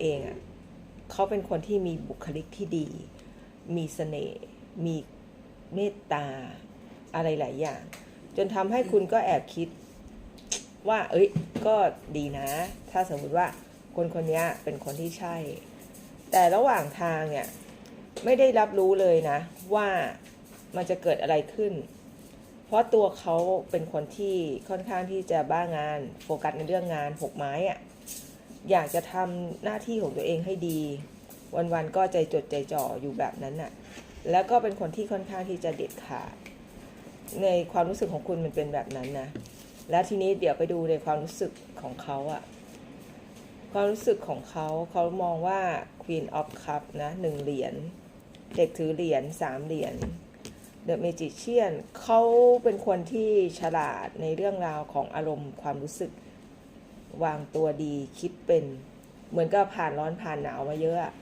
เองอะ่ะเขาเป็นคนที่มีบุคลิกที่ดี มีเสน่ห์มีเมตตาอะไรหลายอย่าง จนทำให้คุณก็แอบคิดว่า เอ้ย ก็ดีนะ ถ้าสมมุติว่าคนคนนี้เป็นคนที่ใช่ แต่ระหว่างทางเนี่ย ไม่ได้รับรู้เลยนะ ว่ามันจะเกิดอะไรขึ้น เพราะตัวเขาเป็นคนที่ค่อนข้างที่จะบ้างาน โฟกัสในเรื่องงานหกไม้อะ อยากจะทำหน้าที่ของตัวเองให้ดี วันๆก็ใจจดใจจ่ออยู่แบบนั้นน่ะ แล้วก็เป็นคนที่ค่อนข้างที่จะเด็ดขาด ในความรู้สึกของคุณมันเป็นแบบนั้นนะ แล้วทีนี้เดี๋ยวไปดูในความรู้สึกของเขาอะความรู้สึกของเขาเขามองว่า Queen of Cup นะหนึ่งเหรียญเด็กถือเหรียญสามเหรียญ The Magician เขาเป็นคนที่ฉลาดในเรื่องราวของอารมณ์ความรู้สึก วางตัวดีคิดเป็น เหมือนกับผ่านร้อนผ่านหนาวมาเยอะ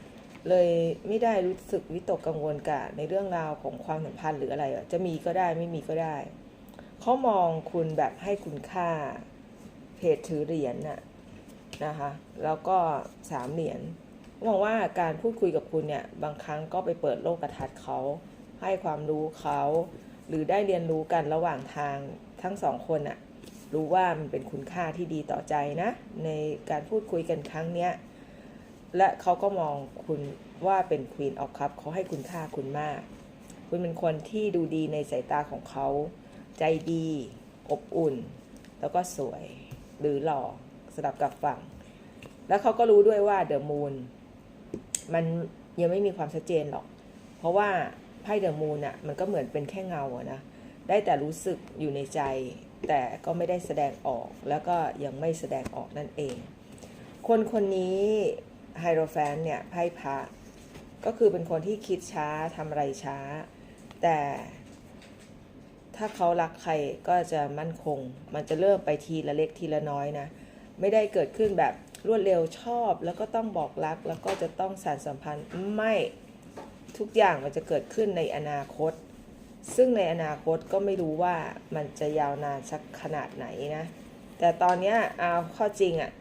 เลยไม่ได้รู้สึกวิตกกังวลกับในเรื่องราวของความสัมพันธ์หรืออะไรจะมีก็ได้ไม่มีก็ได้เขามองคุณแบบให้คุณค่าเพจถือเหรียญน่ะนะคะแล้วก็สามเหรียญมองว่าการพูดคุยกับคุณเนี่ยบางครั้งก็ไปเปิดโลกทัศน์เขาให้ความรู้เขาหรือได้เรียนรู้กันระหว่างทางทั้งสองคนน่ะ รู้ว่ามันเป็นคุณค่าที่ดีต่อใจนะ ในการพูดคุยกันครั้งเนี้ยและเขาก็มองคุณว่าเป็น Queen of Cup เขาให้คุณค่าคุณมาก คุณเป็นคนที่ดูดีในสายตาของเขา ใจดี อบอุ่น แล้วก็สวย หรือหล่อสลับกับฝั่ง แล้วเขาก็รู้ด้วยว่าเดอะมูนมันยังไม่มีความชัดเจนหรอก เพราะว่าไพ่เดอะมูนอะมันก็เหมือนเป็นแค่เงาอะนะ ได้แต่รู้สึกอยู่ในใจ แต่ก็ไม่ได้แสดงออกแล้วก็ยังไม่แสดงออกนั่นเอง คนคนนี้ไฮโรแฟนเนี่ยไพ่พระก็คือเป็นคนที่คิดช้าทำอะไรช้า แต่ถ้าเขารักใครก็จะมั่นคง มันจะเริ่มไปทีละเล็กทีละน้อยนะ ไม่ได้เกิดขึ้นแบบรวดเร็วชอบ แล้วก็ต้องบอกรัก แล้วก็จะต้องสานสัมพันธ์ไม่ทุกอย่างมันจะเกิดขึ้นในอนาคต ซึ่งในอนาคตก็ไม่รู้ว่ามันจะยาวนานสักขนาดไหนนะ แต่ตอนนี้เอาข้อจริงอะ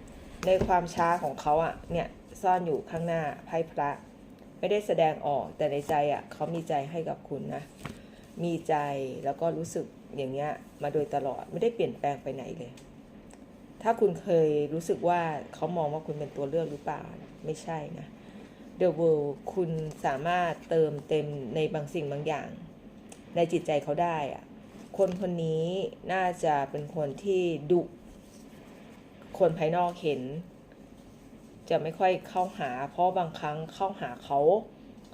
ในความช้าของเขาอะเนี่ย ซ่อนอยู่ข้างหน้าไพ่พระ ไม่ได้แสดงออกแต่ในใจอะเขามีใจให้กับคุณนะ มีใจแล้วก็รู้สึกอย่างเงี้ยมาโดยตลอดไม่ได้เปลี่ยนแปลงไปไหนเลย ถ้าคุณเคยรู้สึกว่าเขามองว่าคุณเป็นตัวเลือกหรือเปล่า ไม่ใช่นะ The World คุณสามารถเติมเต็มในบางสิ่งบางอย่าง ในจิตใจเขาได้อะคนคนนี้น่าจะเป็นคนที่ดุ คนภายนอกเห็น จะไม่ค่อยเข้าหา เพราะบางครั้งเข้าหาเขา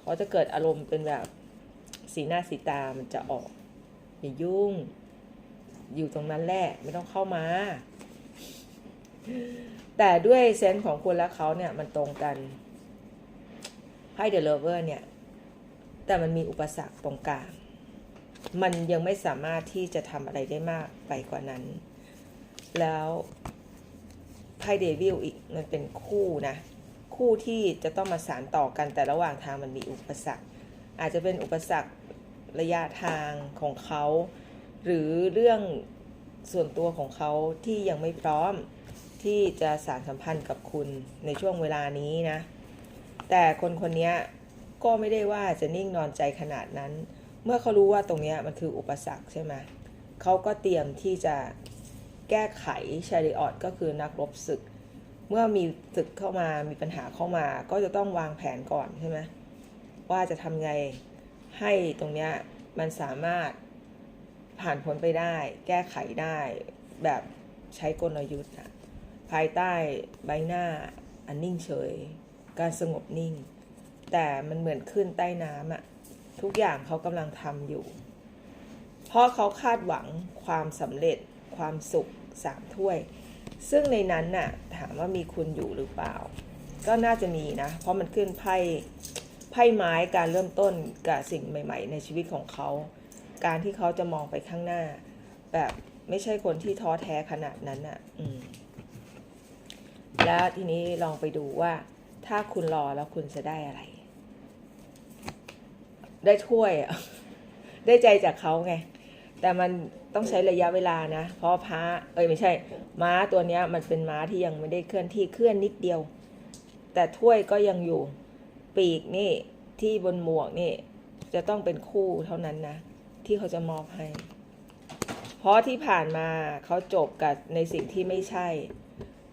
เขาจะเกิดอารมณ์เป็นแบบสีหน้าสีตามันจะออกอย่ายุ่ง อยู่ตรงนั้นแหละไม่ต้องเข้ามา แต่ด้วยเซนส์ของคุณและเขาเนี่ยมันตรงกันไพ่เดอะเลเวอร์เนี่ย แต่มันมีอุปสรรคตรงกลาง มันยังไม่สามารถที่จะทำอะไรได้มากไปกว่านั้น แล้วไพ่เดวิลอีกมันเป็นคู่นะ คู่ที่จะต้องมาสานต่อกันแต่ระหว่างทางมันมีอุปสรรค อาจจะเป็นอุปสรรคระยะทางของเขา หรือเรื่องส่วนตัวของเขาที่ยังไม่พร้อมที่จะสารสัมพันธ์กับคุณในช่วงเวลานี้นะ แต่คนคนนี้ก็ไม่ได้ว่าจะนิ่งนอนใจขนาดนั้น เมื่อเขารู้ว่าตรงนี้มันคืออุปสรรคใช่ไหมเขาก็เตรียมที่จะแก้ไขชาริออตก็คือนักรบศึก เมื่อมีศึกเข้ามามีปัญหาเข้ามาก็จะต้องวางแผนก่อนใช่ไหมว่าจะทำไงให้ตรงเนี้ยมันสามารถผ่านพ้นไปได้ แก้ไขได้แบบใช้กลยุทธ์อะภายใต้ใบหน้าอันนิ่งเฉย การสงบนิ่ง แต่มันเหมือนขึ้นใต้น้ำอะ ทุกอย่างเขากำลังทำอยู่ เพราะเขาคาดหวังความสำเร็จความสุขสามถ้วย ซึ่งในนั้นน่ะถามว่ามีคุณอยู่หรือเปล่า ก็น่าจะมีนะ เพราะมันขึ้นไพ่ไพ่ไม้การเริ่มต้นกับสิ่งใหม่ ๆ ในชีวิตของเขา การที่เขาจะมองไปข้างหน้า แบบไม่ใช่คนที่ท้อแท้ขนาดนั้นน่ะอืมแล้วทีนี้ลองไปดูว่า ถ้าคุณรอแล้วคุณจะได้อะไร ได้ถ้วยอะได้ใจจากเขาไง แต่มันต้องใช้ระยะเวลานะ เพราะพระเอ้ยไม่ใช่ ม้าตัวเนี้ยมันเป็นม้าที่ยังไม่ได้เคลื่อนที่เคลื่อนนิดเดียว แต่ถ้วยก็ยังอยู่ปีกนี่ที่บนหมวกนี่ จะต้องเป็นคู่เท่านั้นนะ ที่เขาจะมอบให้ เพราะที่ผ่านมาเขาจบกับในสิ่งที่ไม่ใช่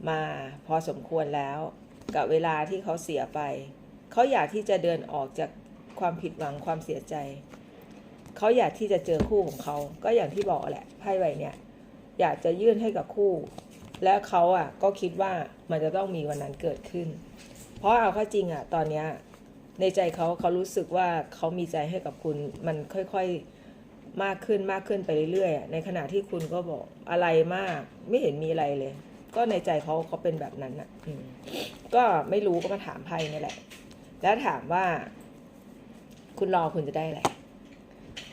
มาพอสมควรแล้ว กับเวลาที่เขาเสียไป เขาอยากที่จะเดินออกจาก ความผิดหวังความเสียใจ เขาอยากที่จะเจอคู่ของเขา ก็อย่างที่บอกแหละไพ่ใบเนี่ยอยากจะยื่นให้กับคู่ และเขาอะก็คิดว่ามันจะต้องมีวันนั้นเกิดขึ้น เพราะเอาเข้าจริงอะตอนเนี้ยในใจเขาเขารู้สึกว่าเขามีใจให้กับคุณมันค่อยๆมากขึ้นมากขึ้นไปเรื่อยๆในขณะที่คุณก็บอกอะไรมาก ไม่เห็นมีอะไรเลย ก็ในใจเขาเขาเป็นแบบนั้นอะก็ไม่รู้ก็มาถามไพ่นี่แหละ แล้วถามว่า คุณรอคุณจะได้อะไร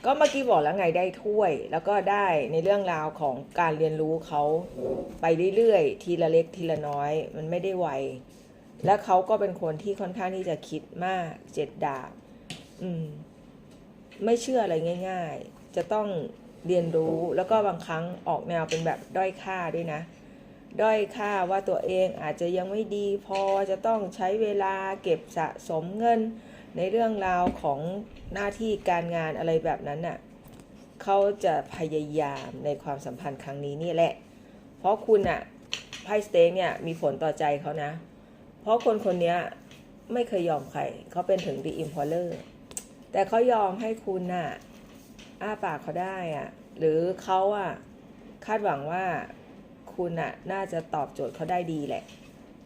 ก็เมื่อกี้บอกแล้วไงได้ถ้วย แล้วก็ได้ในเรื่องราวของการเรียนรู้เขาไปเรื่อยๆ ทีละเล็กทีละน้อย มันไม่ได้ไว และเขาก็เป็นคนที่ค่อนข้างที่จะคิดมากเจ็ดดาบ อืม ไม่เชื่ออะไรง่าย ๆ จะต้องเรียนรู้แล้วก็บางครั้งออกแนวเป็นแบบด้อยค่าด้วยนะ ด้อยค่าว่าตัวเองอาจจะยังไม่ดีพอจะต้องใช้เวลาเก็บสะสมเงิน ในเรื่องราวของหน้าที่การงานอะไรแบบนั้นน่ะเขาจะพยายามในความสัมพันธ์ครั้งนี้นี่แหละ เพราะคุณน่ะไพ่สเต็กเนี่ยมีผลต่อใจเขานะ เพราะคนคนนี้ไม่เคยยอมใครเขาเป็นถึงดีอิมพอลเลอร์แต่เขายอมให้คุณน่ะอ้าปากเขาได้อะหรือเขาอะคาดหวังว่าคุณน่ะน่าจะตอบโจทย์เขาได้ดีแหละ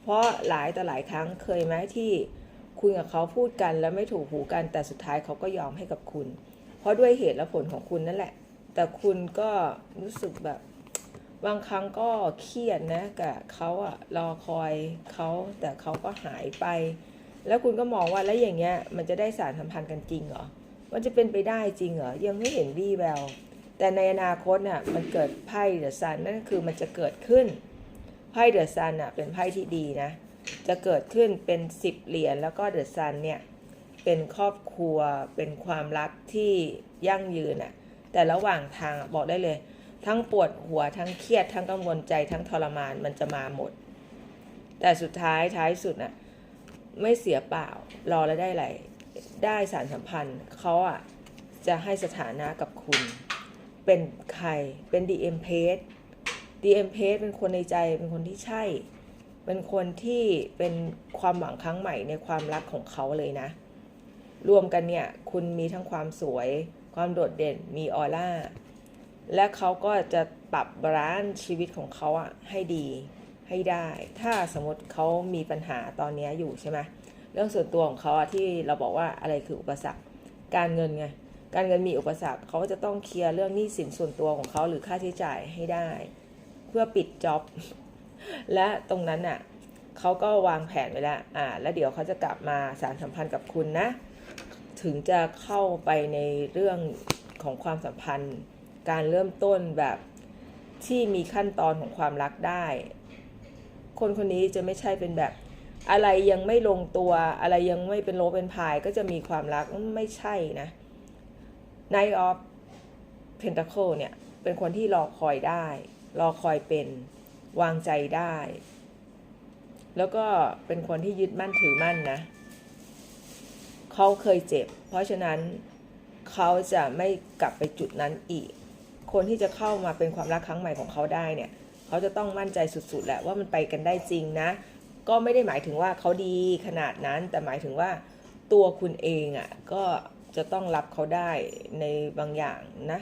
เพราะหลายต่อหลายครั้งเคยไหมที่ คุณกับเขาพูดกันแล้วไม่ถูกหูกันแต่สุดท้ายเขาก็ยอมให้กับคุณ เพราะด้วยเหตุและผลของคุณนั่นแหละ แต่คุณก็รู้สึกแบบบางครั้งก็เครียดนะกับเขาอะรอคอยเขาแต่เขาก็หายไป แล้วคุณก็มองว่าแล้วอย่างเงี้ยมันจะได้สารสัมพันธ์กันจริงเหรอมันจะเป็นไปได้จริงเหรอยังไม่เห็นวี่แววแต่ในอนาคตน่ะมันเกิดไพ่เดอะซันนั่นคือมันจะเกิดขึ้นไพ่เดอะซันน่ะเป็นไพ่ที่ดีนะ จะเกิดขึ้นเป็นสิบเหรียญแล้วก็เดอะซันเนี่ยเป็นครอบครัวเป็นความรักที่ยั่งยืนน่ะแต่ระหว่างทางบอกได้เลย ทั้งปวดหัวทั้งเครียดทั้งกังวลใจทั้งทรมานมันจะมาหมด แต่สุดท้ายท้ายสุดน่ะไม่เสียเปล่ารอแล้วได้อะไรได้สารสัมพันธ์เขาอะจะให้สถานะกับคุณ เป็นใครเป็น DM p a g e DM p a g e เป็นคนในใจเป็นคนที่ใช่ เป็นคนที่เป็นความหวังครั้งใหม่ในความรักของเขาเลยนะ รวมกันเนี่ย คุณมีทั้งความสวย ความโดดเด่นมีออร่า และเขาก็จะปรับบาลานซ์ชีวิตของเขาอะให้ดีให้ได้ ถ้าสมมติเขามีปัญหาตอนนี้อยู่ใช่ไหมเรื่องส่วนตัวของเขาอะที่เราบอกว่าอะไรคืออุปสรรค การเงินไง การเงินมีอุปสรรคเขาจะต้องเคลียร์เรื่องหนี้สินส่วนตัวของเขาหรือค่าใช้จ่ายให้ได้ เพื่อปิดจ็อบ และตรงนั้นน่ะเขาก็วางแผนไว้แล้วอ่าแล้วเดี๋ยวเขาจะกลับมาสารสัมพันธ์กับคุณนะ ถึงจะเข้าไปในเรื่องของความสัมพันธ์ การเริ่มต้นแบบที่มีขั้นตอนของความรักได้ คนคนนี้จะไม่ใช่เป็นแบบอะไรยังไม่ลงตัวอะไรยังไม่เป็นโลเป็นพายก็จะมีความรักไม่ใช่นะ Night of Pentacle เนี่ย เป็นคนที่รอคอยได้ รอคอยเป็น วางใจได้ แล้วก็เป็นคนที่ยึดมั่นถือมั่นนะ เขาเคยเจ็บ เพราะฉะนั้นเขาจะไม่กลับไปจุดนั้นอีก คนที่จะเข้ามาเป็นความรักครั้งใหม่ของเขาได้เนี่ยเขาจะต้องมั่นใจสุดๆแหละว่ามันไปกันได้จริงนะ ก็ไม่ได้หมายถึงว่าเขาดีขนาดนั้น แต่หมายถึงว่าตัวคุณเองอะ่ะก็จะต้องรับเขาได้ในบางอย่างนะ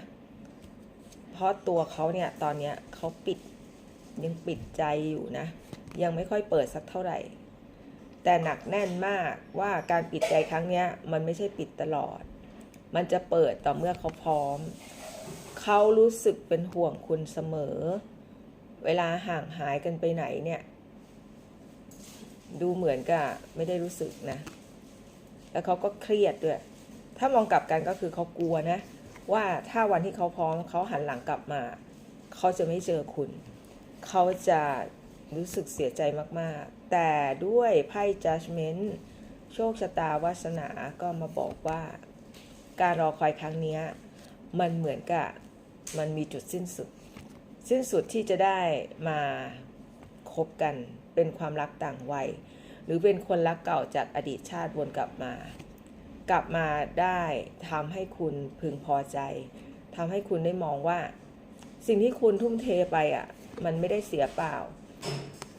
เพราะตัวเขาเนี่ยตอนเนี้ยเขาปิด ยังปิดใจอยู่นะ ยังไม่ค่อยเปิดสักเท่าไหร่ แต่หนักแน่นมากว่าการปิดใจครั้งเนี้ย มันไม่ใช่ปิดตลอด มันจะเปิดต่อเมื่อเขาพร้อม เขารู้สึกเป็นห่วงคุณเสมอ เวลาห่างหายกันไปไหนเนี่ย ดูเหมือนกับไม่ได้รู้สึกนะ แล้วเขาก็เครียดด้วย ถ้ามองกลับกันก็คือเขากลัวนะ ว่าถ้าวันที่เขาพร้อมเขาหันหลังกลับมา เขาจะไม่เจอคุณ เขาจะรู้สึกเสียใจมากๆ แต่ด้วยไพ่ judgment โชคชะตาวาสนาก็มาบอกว่า การรอคอยครั้งนี้มันเหมือนกับมันมีจุดสิ้นสุด สิ้นสุดที่จะได้มาคบกันเป็นความรักต่างวัย หรือเป็นคนรักเก่าจากอดีตชาติวนกลับมา กลับมาได้ทำให้คุณพึงพอใจทำให้คุณได้มองว่า สิ่งที่คุณทุ่มเทไปอะ มันไม่ได้เสียเปล่า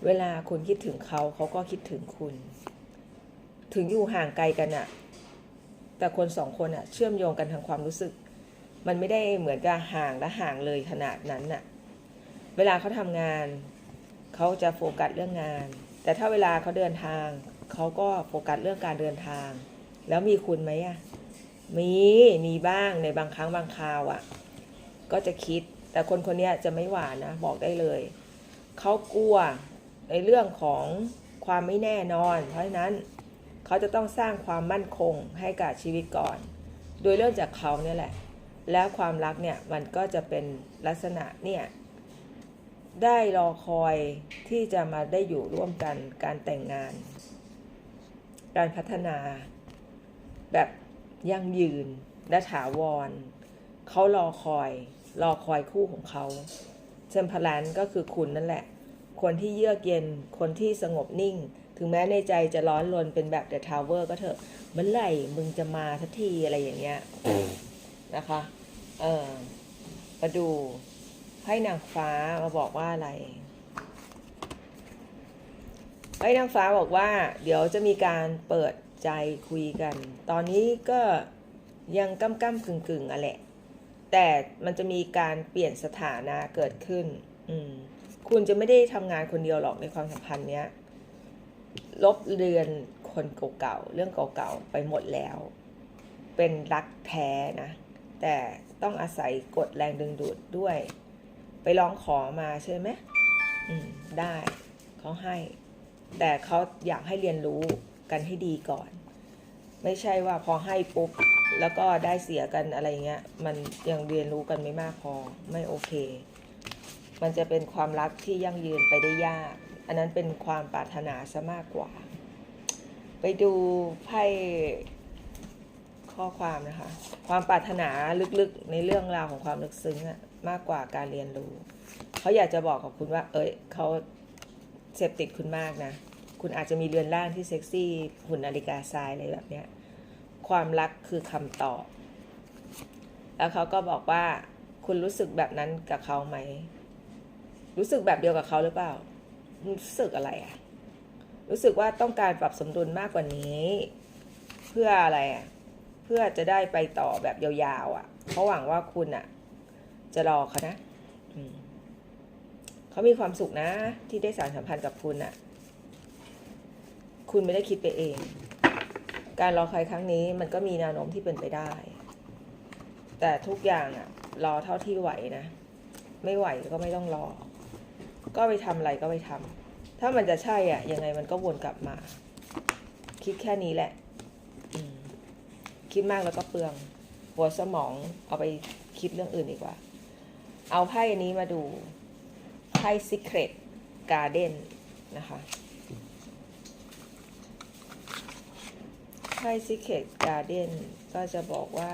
เวลาคุณคิดถึงเขาเขาก็คิดถึงคุณ ถึงอยู่ห่างไกลกันอะแต่คนสองคนอะเชื่อมโยงกันทางความรู้สึก มันไม่ได้เหมือนกับห่างและห่างเลยขนาดนั้นน่ะเวลาเขาทำงานเขาจะโฟกัสเรื่องงาน แต่ถ้าเวลาเขาเดินทางเขาก็โฟกัสเรื่องการเดินทาง แล้วมีคุณไหมอะมีมีบ้างในบางครั้งบางคราวอะก็จะคิด แต่คนคนนี้จะไม่หวานนะ บอกได้เลย เขากลัวในเรื่องของความไม่แน่นอน เพราะฉะนั้นเขาจะต้องสร้างความมั่นคงให้กับชีวิตก่อน โดยเริ่มจากเขาเนี่ยแหละ แล้วความรักเนี่ยมันก็จะเป็นลักษณะเนี่ยได้รอคอยที่จะมาได้อยู่ร่วมกันการแต่งงาน การพัฒนาแบบยั่งยืนและถาวร เขารอคอย รอคอยคู่ของเขาเชมพลันก็คือคุณนั่นแหละ คนที่เยือกเย็น คนที่สงบนิ่ง ถึงแม้ในใจจะร้อนรนเป็นแบบเดอะทาวเวอร์ก็เถอะเมื่อไหร่มึงจะมาสักทีอะไรอย่างเงี้ยนะคะ เออมาดูให้นางฟ้ามาบอกว่าอะไรให้นางฟ้าบอกว่า เดี๋ยวจะมีการเปิดใจคุยกัน ตอนนี้ก็ยังก้ำก้ำกึ่งกึ่งๆอะแหละ แต่มันจะมีการเปลี่ยนสถานะเกิดขึ้น อืม คุณจะไม่ได้ทำงานคนเดียวหรอกในความสัมพันธ์เนี้ย ลบเลือนคนเก่าๆ เรื่องเก่าๆ ไปหมดแล้ว เป็นรักแท้นะ แต่ต้องอาศัยกฎแรงดึงดูดด้วย ไปร้องขอมาใช่ไหมอืม ได้เขาให้ แต่เขาอยากให้เรียนรู้กันให้ดีก่อน ไม่ใช่ว่าพอให้ปุ๊บ แล้วก็ได้เสียกันอะไรเงี้ย มันยังเรียนรู้กันไม่มากพอไม่โอเค มันจะเป็นความรักที่ยั่งยืนไปได้ยาก อันนั้นเป็นความปรารถนาซะมากกว่า ไปดูไพ่ข้อความนะคะ ความปรารถนาลึกๆในเรื่องราวของความลึกซึ้งอะมากกว่าการเรียนรู้ เขาอยากจะบอกกับคุณว่า เอ้ยเขาเสพติดคุณมากนะ คุณอาจจะมีเรือนร่างที่เซ็กซี่หุ่นนาฬิกาทรายอะไรแบบเนี้ย ความรักคือคำตอบ แล้วเขาก็บอกว่าคุณรู้สึกแบบนั้นกับเขาไหม รู้สึกแบบเดียวกับเขาหรือเปล่า รู้สึกอะไรอะรู้สึกว่าต้องการปรับสมดุลมากกว่านี้ เพื่ออะไรอะเพื่อจะได้ไปต่อแบบยาวๆอะเขาหวังว่าคุณอะจะรอเขานะเขามีความสุขนะ ที่ได้สารสัมพันธ์กับคุณอะคุณไม่ได้คิดไปเอง การรอใครครั้งนี้มันก็มีแนวโน้มที่เป็นไปได้ แต่ทุกอย่างอะรอเท่าที่ไหวนะ ไม่ไหวก็ไม่ต้องรอ ก็ไปทำอะไรก็ไปทำถ้ามันจะใช่อะยังไงมันก็วนกลับมา คิดแค่นี้แหละคิดมากแล้วก็เปลือง หัวสมองเอาไปคิดเรื่องอื่นดีกว่า เอาไพ่อันนี้มาดูไพ่ Secret Garden นะคะ ไพ่ Secret Garden ก็จะบอกว่า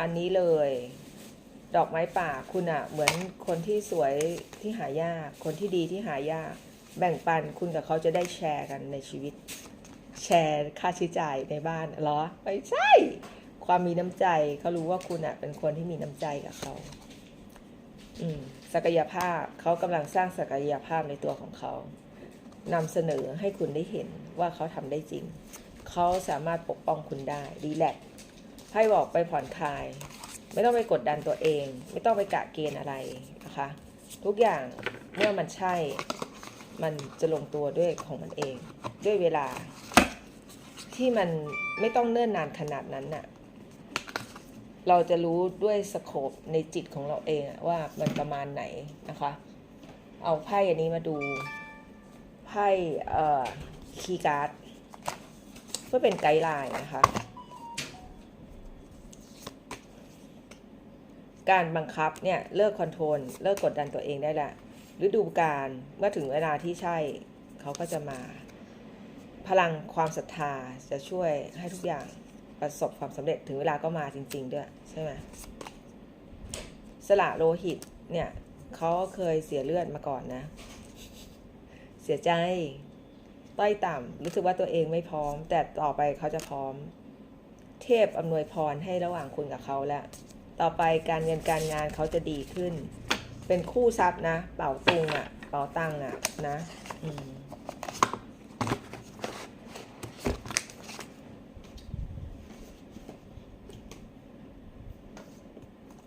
อันนี้เลย ดอกไม้ป่าคุณอะเหมือนคนที่สวยที่หายาก คนที่ดีที่หายาก แบ่งปันคุณกับเขาจะได้แชร์กันในชีวิต แชร์ค่าใช้จ่ายในบ้านเหรอไม่ใช่ ความมีน้ำใจเขารู้ว่าคุณอะเป็นคนที่มีน้ำใจกับเขาอืมศักยภาพเขากำลังสร้างศักยภาพในตัวของเขานำเสนอให้คุณได้เห็น ว่าเขาทำได้จริง เขาสามารถปกป้องคุณได้รีแลกซ์ให้บอกไปผ่อนคลาย ไม่ต้องไปกดดันตัวเอง ไม่ต้องไปกะเกณฑ์อะไรนะคะ ทุกอย่างเมื่อมันใช่ มันจะลงตัวด้วยของมันเอง ด้วยเวลา ที่มันไม่ต้องเนิ่นนานขนาดนั้นน่ะเราจะรู้ด้วยสโคปในจิตของเราเองว่ามันประมาณไหนนะคะ เอาไพ่อันนี้มาดูไพ่เอ่อ คีย์การ์ดเพื่อเป็นไกด์ไลน์นะคะ การบังคับเนี่ยเลิกคอนโทรลเลิกกดดันตัวเองได้ละฤดูกาลเมื่อถึงเวลาที่ใช่เขาก็จะมา พลังความศรัทธาจะช่วยให้ทุกอย่างประสบความสำเร็จถึงเวลาก็มาจริง ๆ ด้วย ใช่ไหมสละโลหิตเนี่ยเขาเคยเสียเลือดมาก่อนนะ เสียใจ ต้อยต่ำรู้สึกว่าตัวเองไม่พร้อม แต่ต่อไปเขาจะพร้อม เทพอำนวยพรให้ระหว่างคุณกับเขาแล้ว ต่อไปการเงินการงานเขาจะดีขึ้น เป็นคู่ทรัพย์นะ เป่าตุงอะ่ะ เป่าตังอะ่ะนะม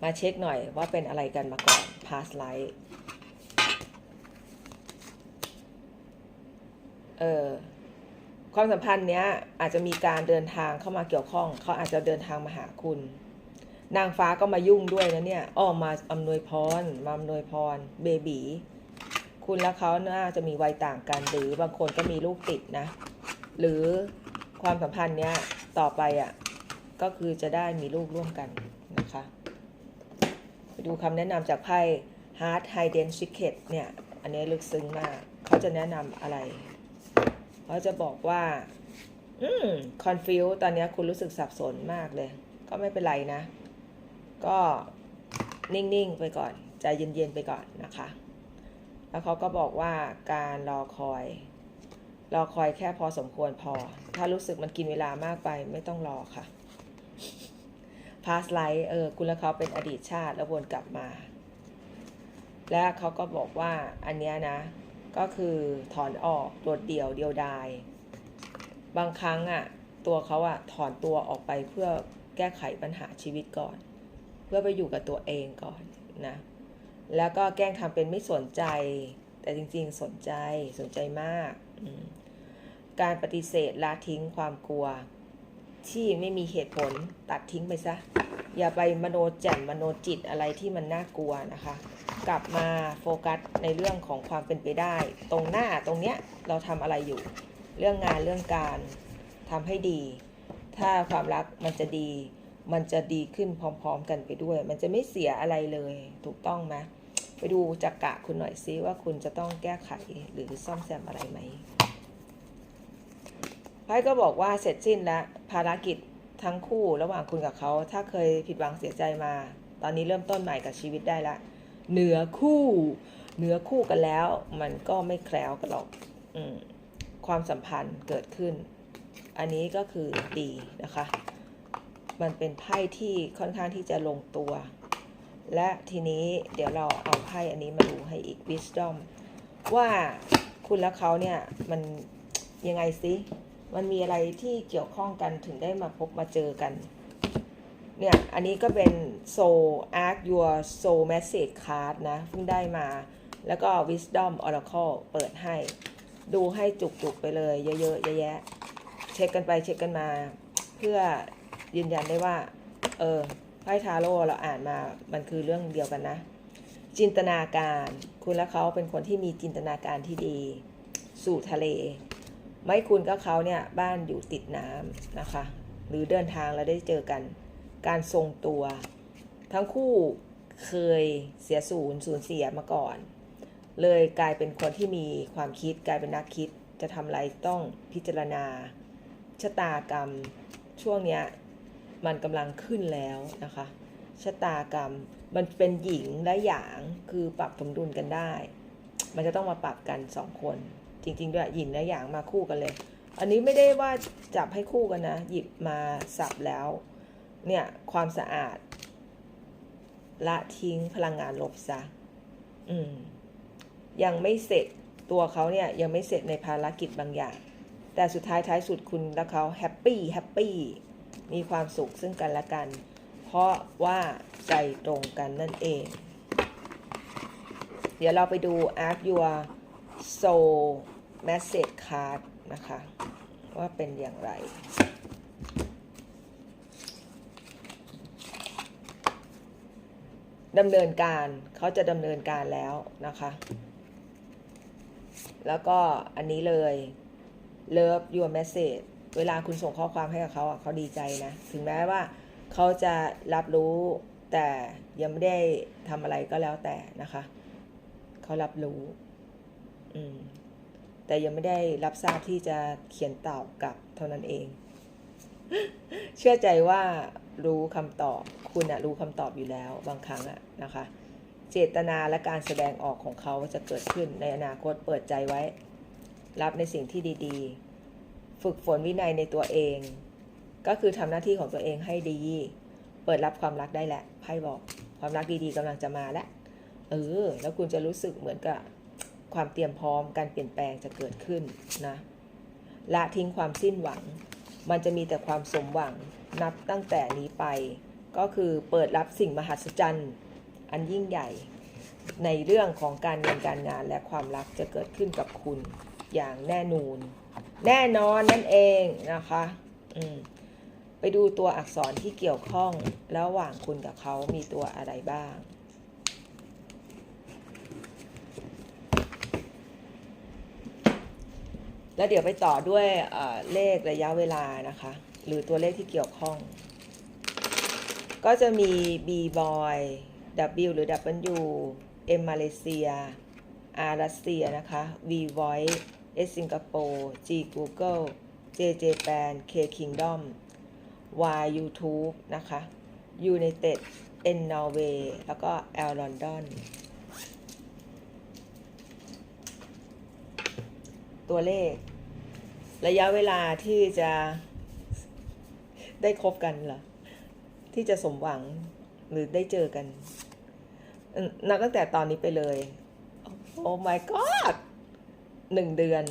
มาเช็คหน่อยว่าเป็นอะไรกันมาก่อน past life เออ ความสัมพันธ์เนี้ยอาจจะมีการเดินทางเข้ามาเกี่ยวข้อง เขาอาจจะเดินทางมาหาคุณ นางฟ้าก็มายุ่งด้วยนะเนี่ยอ้อมาอำนวยพร มาอำนวยพร เบบีคุณและเขาน่าจะมีวัยต่างกัน หรือบางคนก็มีลูกติดนะ หรือความสัมพันธ์เนี้ยต่อไปอะ่ะก็คือจะได้มีลูกร่วมกันนะคะไปดูคำแนะนำจากไพ่ Heart Hidden Secret เนี่ย อันนี้ลึกซึ้งมาก เขาจะแนะนำอะไร เขาจะบอกว่า อืมคอนฟิวตอนนี้คุณรู้สึกสับสนมากเลย ก็ไม่เป็นไรนะ ก็นิ่ง ๆ ไปก่อน ใจเย็น ๆ ไปก่อนนะคะ แล้วเขาก็บอกว่าการรอคอย รอคอยแค่พอสมควรพอ ถ้ารู้สึกมันกินเวลามากไปไม่ต้องรอค่ะ past life เออ คุณและเขาเป็นอดีตชาติแล้ววนกลับมา และเขาก็บอกว่าอันเนี้ยนะ ก็คือถอนออกโดดเดี่ยวเดียวดาย บางครั้งอะ่ะตัวเขาอะ่ะถอนตัวออกไปเพื่อแก้ไขปัญหาชีวิตก่อน เพื่อไปอยู่กับตัวเองก่อนนะแล้วก็แกล้งทำเป็นไม่สนใจ แต่จริงๆสนใจสนใจมากมการปฏิเสธละทิ้งความกลัว ที่ไม่มีเหตุผลตัดทิ้งไปซะ อย่าไปมโนแจ่มมโนจิตอะไรที่มันน่ากลัวนะคะ กลับมาโฟกัสในเรื่องของความเป็นไปได้ ตรงหน้าตรงเนี้ยเราทำอะไรอยู่ เรื่องงานเรื่องการทำให้ดี ถ้าความรักมันจะดี มันจะดีขึ้นพร้อม ๆ กันไปด้วย มันจะไม่เสียอะไรเลยถูกต้องไหมไปดูจักกะคุณหน่อยซิว่าคุณจะต้องแก้ไขหรือซ่อมแซมอะไรไหมไพ่ก็บอกว่าเสร็จสิ้นแล้วภารกิจทั้งคู่ระหว่างคุณกับเขา ถ้าเคยผิดหวังเสียใจมา ตอนนี้เริ่มต้นใหม่กับชีวิตได้และ เหนือคู่เหนือคู่กันแล้ว มันก็ไม่แคล้วกันหรอกอความสัมพันธ์เกิดขึ้น อันนี้ก็คือดีนะคะ มันเป็นไพ่ที่ค่อนข้างที่จะลงตัว และทีนี้เดี๋ยวเราเอาไพ่อันนี้มาดูให้อีก wisdom ว่าคุณและเขาเนี่ยมันยังไงซิมันมีอะไรที่เกี่ยวข้องกันถึงได้มาพบมาเจอกัน เนี่ย อันนี้ก็เป็น soul arc your soul message card นะเพิ่งได้มา แล้วก็ wisdom oracle เปิดให้ ดูให้จุกๆไปเลย เยอะๆแยะๆเช็คกันไปเช็คกันมา เพื่อยืนยันได้ว่า เออไพ่ทาโร่เราอ่านมามันคือเรื่องเดียวกันนะ จินตนาการ คุณและเขาเป็นคนที่มีจินตนาการที่ดี สู่ทะเล ไม่คุณกับเขาเนี่ยบ้านอยู่ติดน้ำนะคะ หรือเดินทางแล้วได้เจอกัน การทรงตัว ทั้งคู่เคยเสียศูนย์สูญเสียมาก่อน เลยกลายเป็นคนที่มีความคิดกลายเป็นนักคิดจะทำอะไรต้องพิจารณาชะตากรรมช่วงเนี้ยมันกำลังขึ้นแล้วนะคะชะตากรรมมันเป็นหญิงและหยางคือปรับสมดุลกันได้ มันจะต้องมาปรับกันสองคน จริง ๆ ด้วยหญิงและหยางมาคู่กันเลย อันนี้ไม่ได้ว่าจับให้คู่กันนะ หยิบมาสับแล้ว เนี่ยความสะอาด ละทิ้งพลังงานลบซะอืมยังไม่เสร็จตัวเขาเนี่ยยังไม่เสร็จในภารกิจบางอย่าง แต่สุดท้ายท้ายสุดคุณและเขาแฮปปี้แฮปปี้มีความสุขซึ่งกันและกัน เพราะว่าใจตรงกันนั่นเอง เดี๋ยวเราไปดู Ask Your Soul Message Card นะคะ ว่าเป็นอย่างไร ดำเนินการเขาจะดำเนินการแล้วนะคะ แล้วก็อันนี้เลย Love Your Message เวลาคุณส่งข้อความให้กับเขาเขาดีใจนะ ถึงแม้ว่าเขาจะรับรู้แต่ยังไม่ได้ทำอะไรก็แล้วแต่นะคะ เขารับรู้ อืม แต่ยังไม่ได้รับทราบที่จะเขียนตอบกลับเท่านั้นเอง เชื่อใจว่ารู้คำตอบ คุณอะรู้คำตอบอยู่แล้วบางครั้งอะนะคะ เจตนาและการแสดงออกของเขาจะเกิดขึ้นในอนาคตเปิดใจไว้ รับในสิ่งที่ดีๆ ฝึกฝนวินัยในตัวเอง ก็คือทำหน้าที่ของตัวเองให้ดี เปิดรับความรักได้แหละไพ่บอกความรักดีๆกำลังจะมาแล้วเออแล้วคุณจะรู้สึกเหมือนกับความเตรียมพร้อมการเปลี่ยนแปลงจะเกิดขึ้นนะละทิ้งความสิ้นหวัง มันจะมีแต่ความสมหวัง นับตั้งแต่นี้ไป ก็คือเปิดรับสิ่งมหัศจรรย์ อันยิ่งใหญ่ ในเรื่องของการเงินการงานและความรักจะเกิดขึ้นกับคุณอย่างแน่นูน แน่นอนนั่นเองนะคะอืมไปดูตัวอักษรที่เกี่ยวข้องระหว่างคุณกับเขามีตัวอะไรบ้างแล้วเดี๋ยวไปต่อด้วยเเลขระยะเวลานะคะ หรือตัวเลขที่เกี่ยวข้อง ก็จะมี B boy W หรือ W M มาเลเซีย R รัสเซียนะคะ V voice S สิงคโปร์ G Google J Japan K Kingdom Y YouTube นะคะ United N Norway แล้วก็ L London ตัวเลข ระยะเวลาที่จะ ได้คบกันเหรอที่จะสมหวังหรือได้เจอกัน นับตั้งแต่ตอนนี้ไปเลย โอ้ my god หนึ่งเดือน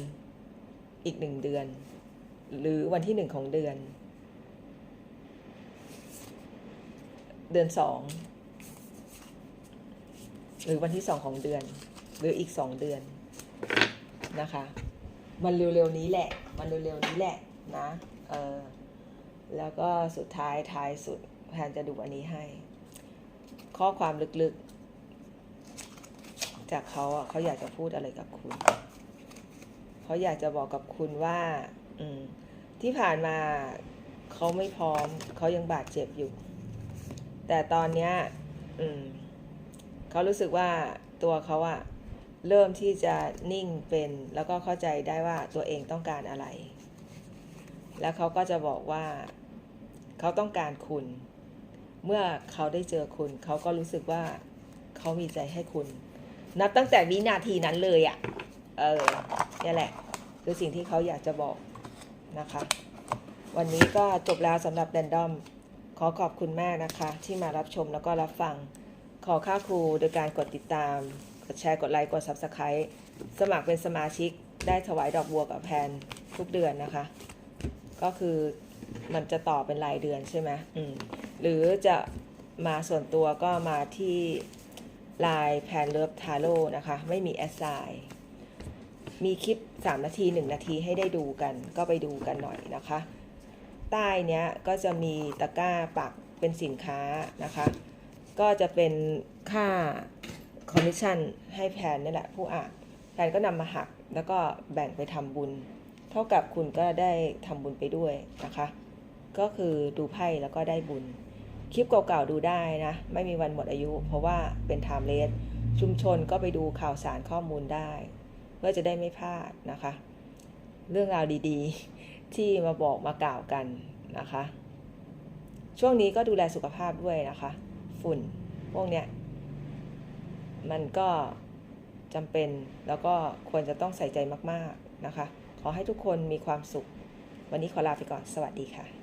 อีกหนึ่งเดือน หรือวันที่หนึ่งของเดือน เดือนสองหรือวันที่สองของเดือน หรืออีกสองเดือนนะคะ มันเร็วๆนี้แหละ มันเร็วๆนี้แหละนะ เออ แล้วก็สุดท้ายท้ายสุดแพนจะดูอันนี้ให้ ข้อความลึกๆ จากเขาอะเขาอยากจะพูดอะไรกับคุณเขาอยากจะบอกกับคุณว่า อืม ที่ผ่านมาเขาไม่พร้อมเขายังบาดเจ็บอยู่ แต่ตอนเนี้ย อืมเขารู้สึกว่าตัวเขาอะเริ่มที่จะนิ่งเป็นแล้วก็เข้าใจได้ว่าตัวเองต้องการอะไร แล้วเขาก็จะบอกว่า เขาต้องการคุณ เมื่อเขาได้เจอคุณ เขาก็รู้สึกว่าเขามีใจให้คุณ นับตั้งแต่วินาทีนั้นเลยอะ่ะ เออนี่ยแหละ คือสิ่งที่เขาอยากจะบอกนะคะ วันนี้ก็จบแล้วสำหรับแรนดอม ขอขอบคุณแม่นะคะ ที่มารับชมแล้วก็รับฟัง ขอค่าครูโดยการกดติดตาม กดแชร์ กดไลค์ กด Subscribe สมัครเป็นสมาชิก ได้ถวายดอกบัวกับแพนทุกเดือนนะคะ ก็คือ มันจะต่อเป็นรายเดือนใช่ไหมอืมหรือจะมาส่วนตัวก็มาที่ลน์แพนเลิฟทาโร่นะคะ ไม่มีแอสไซน์มีคลิป 3 นาที 1 นาทีให้ได้ดูกัน ก็ไปดูกันหน่อยนะคะ ใต้เนี้ยก็จะมีตะกร้าปักเป็นสินค้านะคะ ก็จะเป็นค่าคอมมิชชั่นให้แพนนี่แหละผู้อ่านแพนก็นำมาหักแล้วก็แบ่งไปทำบุญ เท่ากับคุณก็ได้ทำบุญไปด้วยนะคะ ก็คือดูไพ่แล้วก็ได้บุญ คลิปเก่าๆดูได้นะ ไม่มีวันหมดอายุ เพราะว่าเป็นไทม์เลสชุมชนก็ไปดูข่าวสารข้อมูลได้เพื่อจะได้ไม่พลาดนะคะ เรื่องราวดีๆที่มาบอกมากล่าวกันนะคะ ช่วงนี้ก็ดูแลสุขภาพด้วยนะคะ ฝุ่นพวกเนี้ยมันก็จำเป็นแล้วก็ควรจะต้องใส่ใจมาก ๆ นะคะ ขอให้ทุกคนมีความสุข วันนี้ขอลาไปก่อน สวัสดีค่ะ